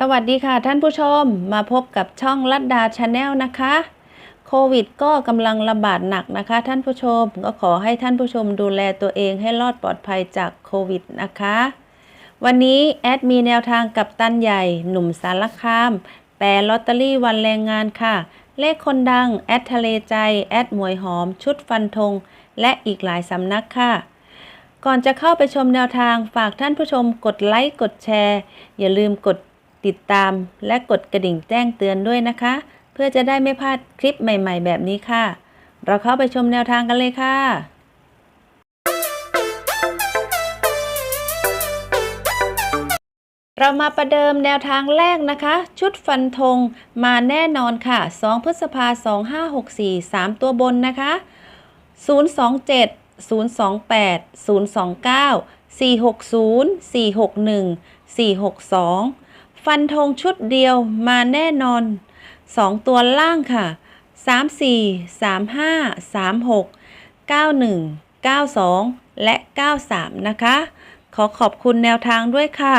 สวัสดีค่ะท่านผู้ชมมาพบกับช่องลัดดาชาแนลนะคะ โควิดก็กำลังระบาดหนักนะคะ ท่านผู้ชมก็ขอให้ท่านผู้ชมดูแลตัวเองให้รอดปลอดภัยจากโควิดนะคะ วันนี้แอดมีแนวทางกับตันใหญ่หนุ่มสารคาม แปรลอตเตอรี่วันแรงงานค่ะ เลขคนดัง แอดทะเลใจ แอดหมวยหอม ชุดฟันธงและอีกหลายสำนักค่ะก่อนจะเข้าไปชมแนวทางฝากท่านผู้ชมกดไลค์กดแชร์ อย่าลืมกด ติดตาม และกดกระดิ่งแจ้งเตือนด้วยนะคะ เพื่อจะได้ไม่พลาดคลิปใหม่ ๆ แบบนี้ค่ะ เราเข้าไปชมแนวทางกันเลยค่ะเรามาประเดิมแนวทางแรกนะคะ ชุดฟันธงมาแน่นอนค่ะ 2 พฤษภา 2564 3 ตัวบนนะคะ 027 028 029 460 461 462 ฟันธงชุดเดียวมาแน่นอน 2 ตัวล่างค่ะ 34 35 36 91 92 และ 93 นะคะ ขอขอบคุณแนวทางด้วยค่ะ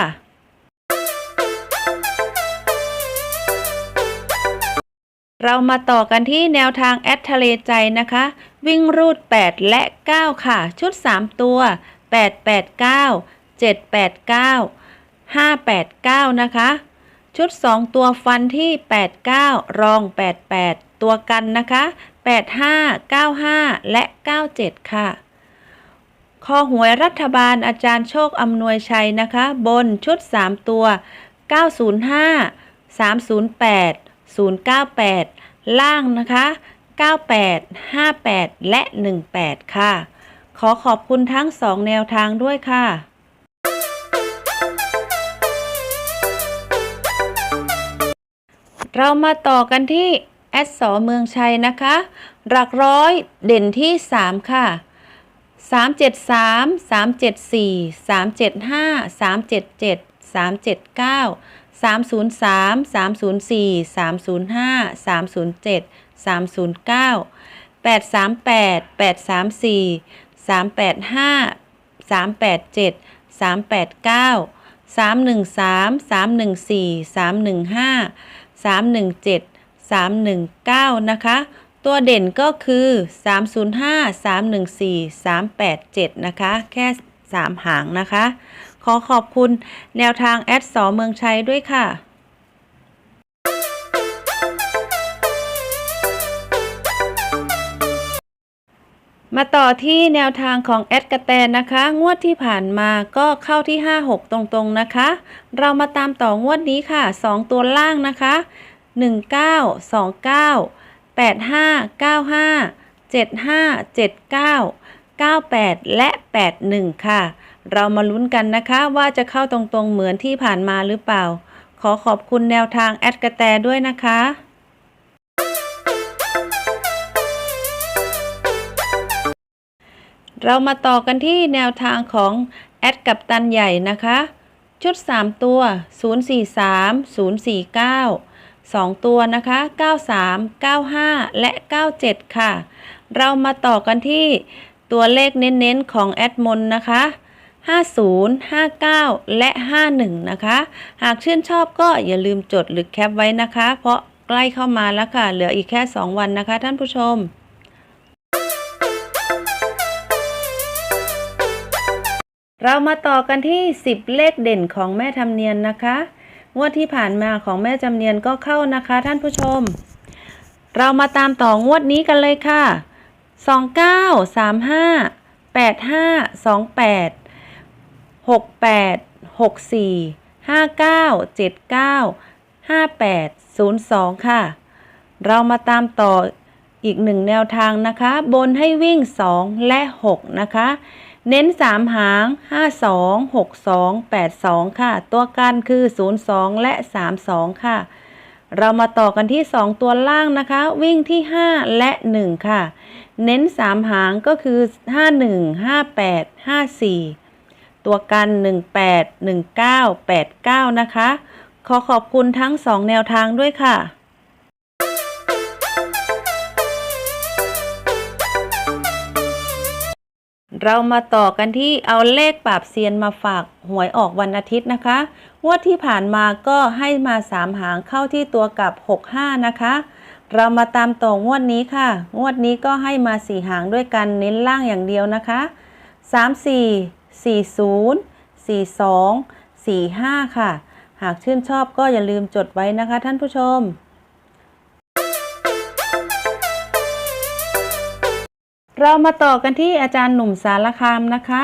เรามาต่อกันที่แนวทางแอดทะเลใจนะคะ วิ่งรูด 8 และ 9 ค่ะ ชุด 3 ตัว 889 789 589 นะคะ ชุด 2 ตัวฟันที่ 89 รอง 88 ตัวกันนะคะ 85 95 และ 97 ค่ะ คอหวยรัฐบาลอาจารย์โชคอำนวยชัยนะคะ บนชุด 3 ตัว 905 308 098 ล่างนะคะ 98 58 และ 18 ค่ะ ขอขอบคุณทั้ง 2 แนวทางด้วยค่ะ เรามาต่อกันที่แอดสอเมืองชัยนะคะ หลักร้อยเด่นที่ 3 ค่ะ 373 374 375 377 379 303 304 305 307 309 838 834 385 387 389 313 314 315 317 319 นะคะ ตัวเด่นก็คือ 305 314 387 นะคะ แค่ 3 หางนะคะ ขอขอบคุณแนวทางแอดสอเมืองชัยด้วยค่ะ มาต่อที่แนวทางของแอดกระแตนะคะ งวดที่ผ่านมาก็เข้าที่ 56 ตรงๆนะคะ เรามาตามต่องวดนี้ค่ะ 2 ตัวล่างนะคะ 19 29 85 95 75 79 98 และ 81 ค่ะ เรามาลุ้นกันนะคะว่าจะเข้าตรงๆเหมือนที่ผ่านมาหรือเปล่า ขอขอบคุณแนวทางแอดกระแตด้วยนะคะ เรามาต่อกันที่แนวทางของแอดกับตันใหญ่นะคะ ชุด 3 ตัว 043 049 2 ตัวนะคะ 93 95 และ 97 ค่ะ เรามาต่อกันที่ตัวเลขเน้นๆของแอดมนนะคะ 50 59 และ 51 นะคะ หากชื่นชอบก็อย่าลืมจดหรือแคปไว้นะคะ เพราะใกล้เข้ามาแล้วค่ะ เหลืออีกแค่ 2 วันนะคะท่านผู้ชม เรามาต่อกันที่ 10 เลขเด่นของแม่ทำเนียนนะคะงวดที่ผ่านมาของแม่จำเนียนก็เข้านะคะ ท่านผู้ชม เรามาตามต่องวดนี้กันเลยค่ะ 29 35 85 28 68 64 59 79 58 02 ค่ะ เรามาตามต่ออีกหนึ่งแนวทางนะคะ บนให้วิ่ง 2 และ 6 นะคะ เน้น 3 หาง 52 62 82 ค่ะ ตัวกันคือ 02 และ 32 ค่ะ เรามาต่อกันที่ 2 ตัวล่างนะคะ วิ่งที่ 5 และ 1 ค่ะ เน้น 3 หางก็คือ 51 58 54 ตัวกัน 18 19 89 นะคะ ขอขอบคุณทั้ง 2 แนวทางด้วยค่ะ เรามาต่อกันที่เอาเลขปราบเซียนมาฝากหวยออกวันอาทิตย์นะคะงวดที่ผ่านมาก็ให้มา3หางเข้าที่ตัวกับ 65 นะคะ เรามาตามต่องวดนี้ค่ะ งวดนี้ก็ให้มา4หางด้วยกันเน้นล่างอย่างเดียวนะคะ 34 40 42 45 ค่ะ หากชื่นชอบก็อย่าลืมจดไว้นะคะท่านผู้ชม เรามาต่อกันที่อาจารย์หนุ่มสารคามนะคะ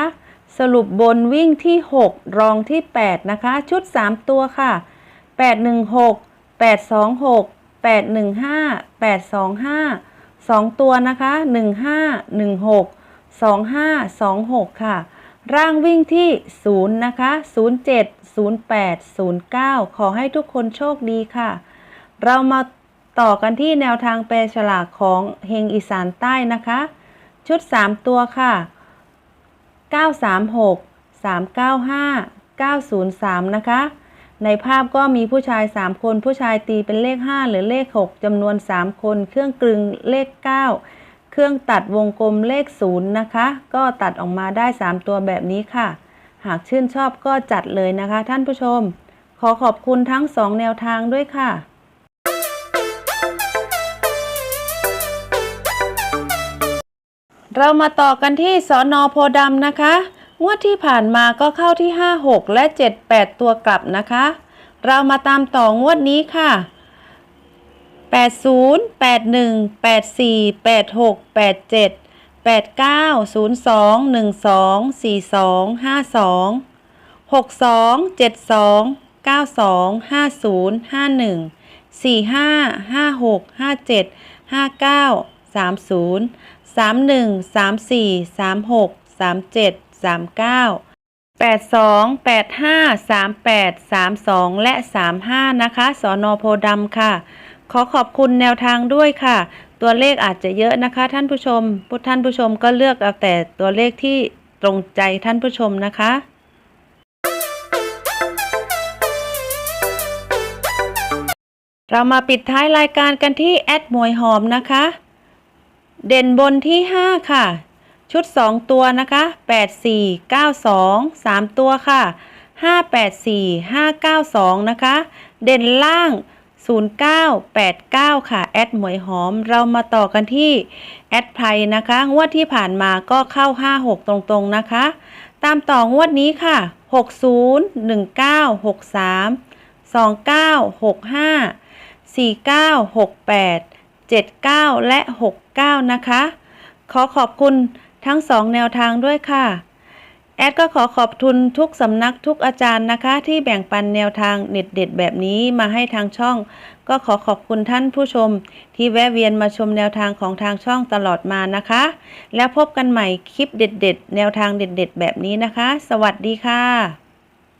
สรุปบนวิ่งที่ 6 รองที่ 8 นะคะ ชุด 3 ตัวค่ะ 816 826 815 825 2 ตัวนะคะ 1516 2526 ค่ะ ร่างวิ่งที่ 0 นะคะ 07 08 09 ขอให้ทุกคนโชคดีค่ะ เรามาต่อกันที่แนวทางแปลฉลากของเฮงอีสานใต้นะคะ ชุด 3 ตัวค่ะ 936 395 903 นะคะ ในภาพก็มีผู้ชาย 3 คน ผู้ชายตีเป็นเลข 5 หรือเลข 6จำนวน 3 คน เครื่องกลึงเลข 9 เครื่องตัดวงกลมเลข 0 นะคะ ก็ตัดออกมาได้ 3 ตัวแบบนี้ค่ะ หากชื่นชอบก็จัดเลยนะคะท่านผู้ชม ขอขอบคุณทั้ง 2 แนวทางด้วยค่ะ เรามาต่อกันที่สอนอโพดำนะคะ งวดที่ผ่านมาก็เข้าที่ 5 6 และ 7 8 ตัวกลับนะคะ เรามาตามต่องวดนี้ค่ะ 80 81 84 86 87 89 02 12 42 52 62 72 92 50 51 45 56 57 59 30 31 34 36 37 39 82 85 38 32 และ 35 นะคะ สอนอโพดำค่ะ ขอขอบคุณแนวทางด้วยค่ะ ตัวเลขอาจจะเยอะนะคะ ท่านผู้ชมผู้ท่านผู้ชมก็เลือกเอาแต่ตัวเลขที่ตรงใจท่านผู้ชมนะคะเรามาปิดท้ายรายการกันที่แอดมวยหอมนะคะ เด่นบนที่ 5 ค่ะ ชุด 2 ตัวนะคะ 8 4 9 2 3 ตัวค่ะ 5 8 4 5 9 2 นะคะ เด่นล่าง 0989 ค่ะ แอดหมวยหอม เรามาต่อกันที่ แอดไพนะคะ งวดที่ผ่านมาก็เข้า 56 ตรงๆ นะคะ ตามต่องวดนี้ค่ะ 60 19 63 29 65 49 68 79 และ 69 นะคะ ขอขอบคุณทั้งสองแนวทางด้วยค่ะ แอดก็ขอขอบคุณทุกสำนักทุกอาจารย์นะคะ ที่แบ่งปันแนวทางเด็ดๆ แบบนี้มาให้ทางช่อง ก็ขอขอบคุณท่านผู้ชม ที่แวะเวียนมาชมแนวทางของทางช่องตลอดมานะคะ แล้วพบกันใหม่คลิปเด็ด ๆ แนวทางเด็ด ๆ แบบนี้นะคะ สวัสดีค่ะ